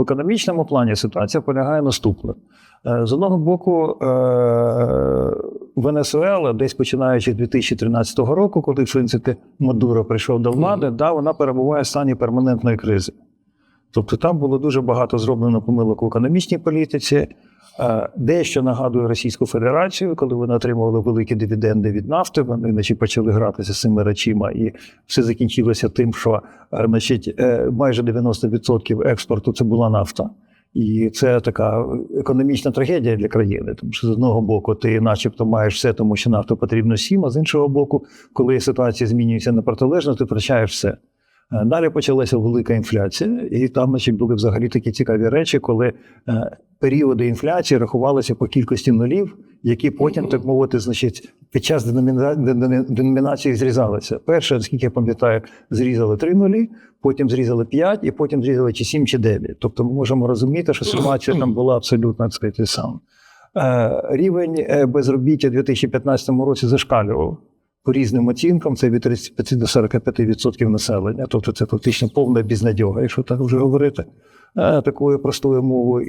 в економічному плані ситуація полягає наступне. Е, З одного боку, е, Венесуела, десь починаючи з 2013 року, коли в принципі Мадуро прийшов до влади, да, вона перебуває в стані перманентної кризи. Тобто там було дуже багато зроблено помилок в економічній політиці. Е, Дещо нагадує Російську Федерацію, коли вони отримували великі дивіденди від нафти, вони значить, почали гратися з цими речима, і все закінчилося тим, що е, значить, е, майже 90% експорту це була нафта. І це така економічна трагедія для країни, тому що з одного боку ти, начебто, маєш все, тому що нафту потрібно всім, а з іншого боку, коли ситуація змінюється на протилежно, ти втрачаєш все. Е, Далі почалася велика інфляція, і там значить, були взагалі такі цікаві речі, коли е, періоди інфляції рахувалися по кількості нулів, які потім, так мовити, значить, під час деномінації зрізалися. Перше, наскільки я пам'ятаю, зрізали три нулі, потім зрізали п'ять, і потім зрізали чи сім, чи дев'ять. Тобто ми можемо розуміти, що ситуація там була абсолютно так сказати, сама. Е, Рівень безробіття у 2015 році зашкалював. По різним оцінкам це від 35 до 45% населення. Тобто це фактично повна бізнадьога, якщо так вже говорити е, такою простою мовою.